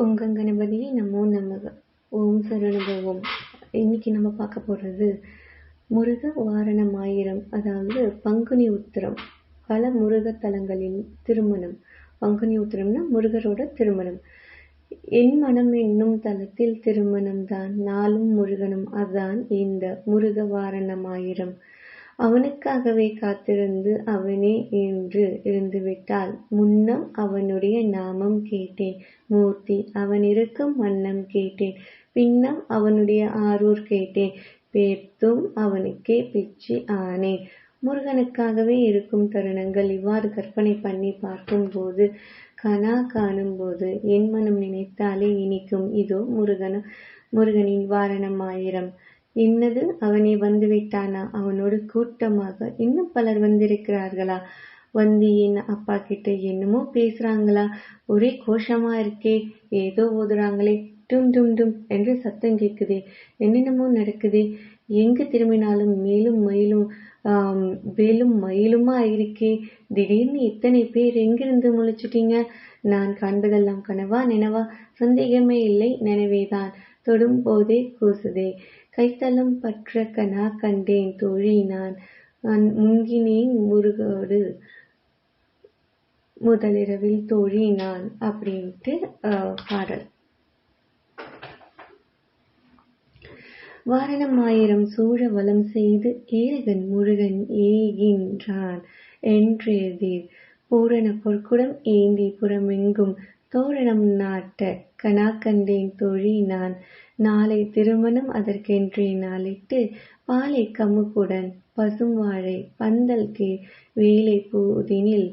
உங்கள் கணபதியை நமோ நமக. ஓம் சரவணபவம் இன்னைக்கு நம்ம பார்க்க போகிறது முருக வாரணம் ஆயிரம் அதாவது பங்குனி உத்திரம். பல முருக தலங்களின் திருமணம். பங்குனி உத்திரம்னா முருகரோட திருமணம். என் மனம் என்னும் தலத்தில் திருமணம் தான் நாளும் முருகனும் அதான் இந்த முருக வாரணம் ஆயிரம் அவனுக்காகவே காத்திருந்து அவனே என்று இருந்துவிட்டால் முன்னம் அவனுடைய நாமம் கேட்டேன். மூர்த்தி அவன் இருக்கும் வண்ணம் கேட்டேன். பின்னம் அவனுடைய ஆரூர் கேட்டேன். பேர்த்தும் அவனுக்கே பிச்சு ஆனேன். முருகனுக்காகவே இருக்கும் தருணங்கள் இவ்வாறு கற்பனை பண்ணி பார்க்கும்போது கனா காணும்போது என் மனம் நினைத்தாலே இனிக்கும். இதோ முருகனும் முருகனின் வாரணம் ஆயிரம். என்னது அவனே வந்துவிட்டானா? அவனோடு கூட்டமாக இன்னும் பலர் வந்திருக்கிறார்களா? வந்து என் அப்பா கிட்ட என்னமோ பேசுறாங்களா? ஒரே கோஷமா இருக்கே. ஏதோ ஓதுறாங்களே. டும் டும் டும் என்று சத்தம் கேட்குதே. என்னென்னமோ நடக்குதே. எங்கு திரும்பினாலும் மேலும் மயிலும் மேலும் வேலும் மயிலுமா இருக்கே? திடீர்னு இத்தனை பேர் எங்கிருந்து முழிச்சிட்டீங்க? நான் காண்பதெல்லாம் கனவா நினவா? சந்தேகமே இல்லை. நினைவேதான். தொடும் போதே கூசுதே. கைத்தலம் பற்ற கனா கண்டேன் தோழி நான். முங்கினேன் முருகோடு முதலிரவில் தோழி நான் அப்படின்ட்டு பாடல். வாரணம் ஆயிரம் சூழ வலம் செய்து ஏகன் முருகன் ஏகின்றான். என்றெதிர் பூரண பொற்குடம் ஏந்தி புறமெங்கும் தோரணம் நாட்ட கனாக்கண்டேன் தோழி நான். நாளை திருமணம் அதற்கென்றே நாளிட்டு பாலை கமுகுடன் பசும் வாழை பந்தல் கீழ் வேலை பூதினில்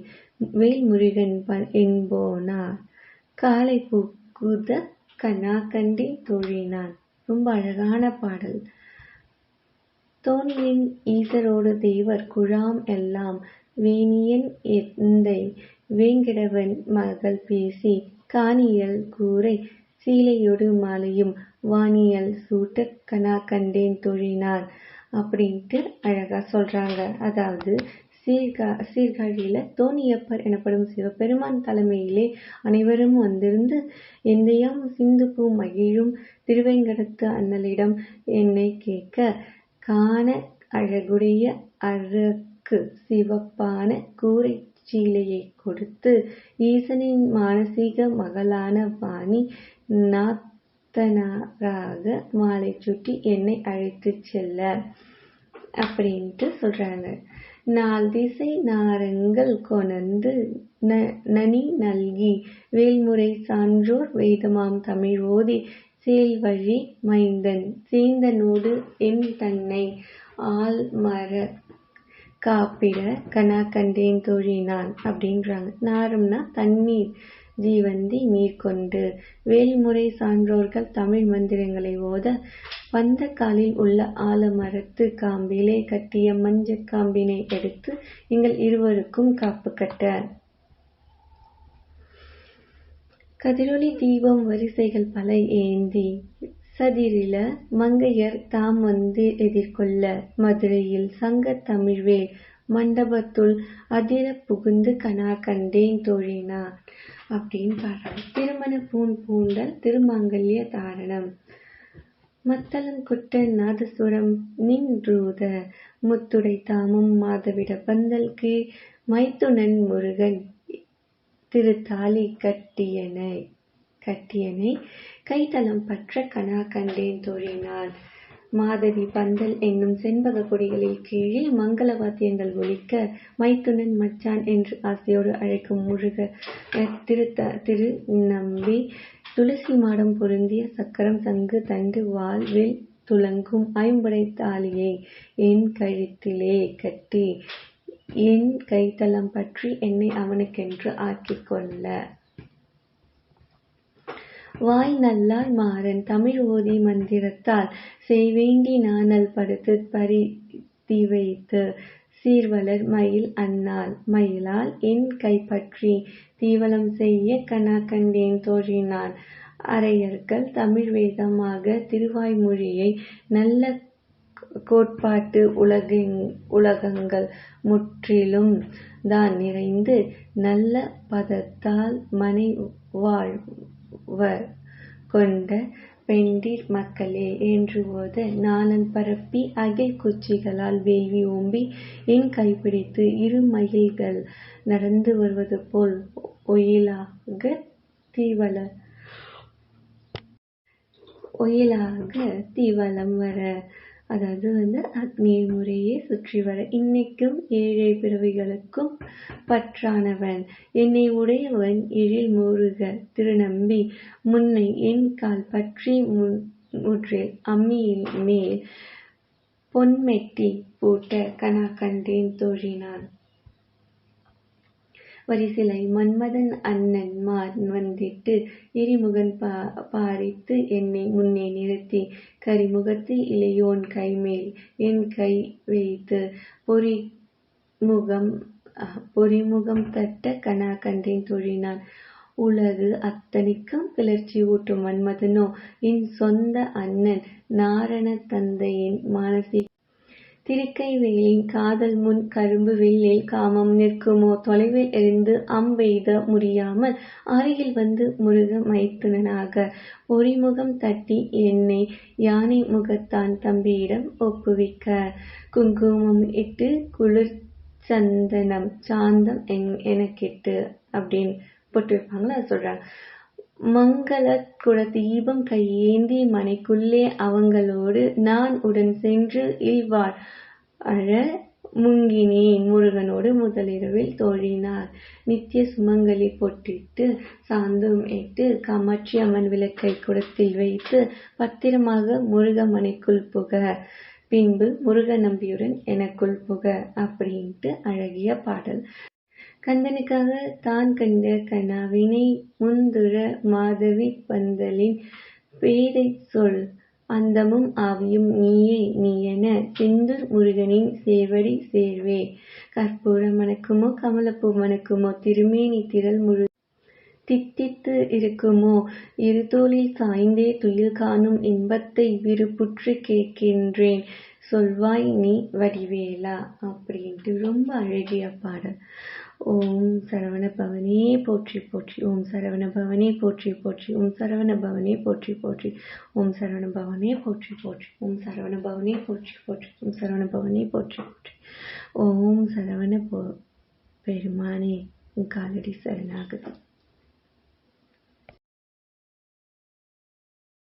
வேல்முருகன் ப- என்போனார். காலை பூக்குத கனா கண்டேன் தோழி நான். ரொம்ப அழகான பாடல். தோணியின் ஈசரோடு தேவர் குழாம் எல்லாம் வேணியன் எந்தை வேங்கிடவன் மகள் பேசி காணியல் கூரை சீலையொடு மாலையும் வாணியல் சூட்ட கனா கண்டேன் அப்படின்ட்டு அழகா சொல்றாங்க. அதாவது சீர்கா சீர்காழியில தோணியப்பர் எனப்படும் சிவபெருமான் தலைமையிலே அனைவரும் வந்திருந்து எந்தையும் சிந்து பூ மகிழும் திருவேங்கடத்து அண்ணலிடம் என்னை கேட்க காண அழகுடைய அழகு சிவப்பான கூரை சீலையை கொடுத்து ஈசனின் மானசீக மகளான வாணி நாத்தனாராக மாலை சுட்டி என்னை அழைத்துச் செல்ல அப்படின்ட்டு சொல்றாங்க. நால் திசை நாரங்கள் கொணர்ந்து ந- நனி நல்கி வேல்முறை சான்றோர் வேதமாம் தமிழ் ஓதி சேல்வழி மைந்தன் சேந்தனோடு என் தன்னை ஆள்மர காப்பிட கனா கண்டேன் தோழினான் அப்படின்றாங்க. நாரும்னா தண்ணீர் ஜீவந்தி நீர் கொண்டு வேல்முறை சான்றோர்கள் தமிழ் மந்திரங்களை ஓத வந்த காலில் உள்ள ஆலமரத்து காம்பிலே கட்டிய மஞ்சள் காம்பினை எடுத்து எங்கள் இருவருக்கும் காப்பு கட்ட. கதிரொலி தீபம் வரிசைகள் பல ஏந்தி சதிரில மங்கையர் தாம் வந்து எதிர்கொள்ள மதுரையில் சங்க தமிழ்வேல் மண்டபத்துள் அதிர புகுந்து கனா கண்டேன் தோழினா அப்படின்னு பாடுறாங்க. திருமண பூண் பூண்டல் திருமாங்கல்ய தாரணம். மத்தளம் குட்ட நாதசுரம் நின்றூத முத்துடை தாமும் மாதவிட பந்தல்கு மைத்துனன் முருகன் திருத்தாலி கட்டியனை. கட்டியனை கைத்தலம் பற்ற கனா கண்டேன் தோழினான் மாதவி பந்தல் என்னும் செண்பக கொடிகளில் கீழே மங்கள வாத்தியங்கள் ஒலிக்க மைத்துனன் மச்சான் என்று ஆசையோடு அழைக்கும் முருக திருத்த திரு நம்பி. துளசி மாடம் பொருந்திய சக்கரம் சங்கு தண்டு வாழ்வில் துளங்கும் துலங்கும் ஐம்படை தாலியை என் கழுத்திலே கட்டி என் கைத்தலம் பற்றி என்னை அவனுக்கென்று ஆக்கிக் கொள்ள. வாய் நல்லாய் மாறன் தமிழ் ஓதி மந்திரத்தால் செய்வேண்டி நாணல் படுத்து பரிதி வைத்து. சீர்வளர் மயில் அன்னாள் மயிலால் என் கைப்பற்றி. தீவலம் செய்ய கனா கண்டேன் தோழினான் அரையர்கள் தமிழ் வேதமாக திருவாய்மொழியை நல்ல கோட்பாட்டு உலகங் உலகங்கள் முற்றிலும் தான் நிறைந்து நல்ல பதத்தால் மனை வாழ் கொண்ட பெண்டிர் மக்களே என்று ஓத நாணன் பரப்பி அகில் குச்சிகளால் வேள்வி ஓம்பி என் கைப்பிடித்து இரு மயில்கள் நடந்து வருவது போல் ஒயிலாக தீவள ஒயிலாக தீவலம் வர அதாவது வந்து அக்னியை முறையே சுற்றி வர இன்னைக்கும் ஏழை பிறவிகளுக்கும் பற்றானவன். என்னை உடையவன் எழில் முருக திருநம்பி முன்னை என் கால் பற்றி முற்றில் அம்மியில் மேல். பொன்மெட்டி பூட்ட கனா கண்டேன் தோழினான். வரிசிலை மன்மதன் அண்ணன் மார் வந்திட்டு எரிமுகன் பாரித்து என்னை முன்னே நிறுத்தி கரிமுகத்து இளையோன் கைமேல் என் கை வைத்து பொறிமுகம் பொறிமுகம் தட்ட கனா கண்டேன் தொழினான். உலகு அத்தனைக்கும் கிளர்ச்சி ஊட்டும் மன்மதனோ என் சொந்த அண்ணன் நாரண தந்தையின் மானசி திருக்கை வேலின் காதல் முன் கரும்பு வில்லில் காமம் நிற்குமோ? தொலைவில் இருந்து அம்பெய்த முடியாமல் அருகில் வந்து முருக மைத்துனனாக. ஒரிமுகம் தட்டி என்னை யானை முகத்தான் தம்பியிடம் ஒப்புவிக்க. குங்குமம் இட்டு குளிர் சந்தனம் சாந்தம் எனக்கிட்டு அப்படின்னு போட்டு வைப்பாங்களா மங்கள குட தீபம் கையேந்தி மனைக்குள்ளே அவங்களோடு நான் உடன் சென்று இல்வார் அழ முங்கினேன். முருகனோடு முதலிரவில் தோழினார். நித்திய சுமங்கலி பொட்டிட்டு சாந்தம் இட்டு காமாட்சி அம்மன் விளக்கை குடத்தில் வைத்து பத்திரமாக முருக மனைக்குள் புக. பின்பு முருக நம்பியுடன் எனக்குள் புக அப்படின்ட்டு அழகிய பாடல். கந்தனுக்காக தான் கண்ட கனாவினை முந்துற மாதவி பந்தலின் பேரைச் சொல் அந்தமும் ஆவியும் நீயே நீயென செந்தூர் முருகனின் சேவடி சேர்வே. கற்பூரம் மணக்குமோ கமலப்பூ மணக்குமோ திருமேனி திரள் முழு தித்தித்து இருக்குமோ? இரு தோளில் சாய்ந்தே துயில் காணும் இன்பத்தை விருப்புற்று கேட்கின்றேன். சொல்வாய் நீ வடிவேலா அப்படின்ட்டு ரொம்ப அழகிய பாடல். ஓம் சரவண பவனே போற்றி போற்றி. ஓம் சரவண பவனே போற்றி போற்றி. ஓம் சரவண பவனே போற்றி போற்றி. ஓம் சரவண பவனே போற்றி போற்றி. ஓம் சரவண பவனே போற்றி போற்றி. ஓம் சரவண பவனே போற்றி போற்றி. ஓம் சரவண போ பெருமானே காலடி சரணாகதி.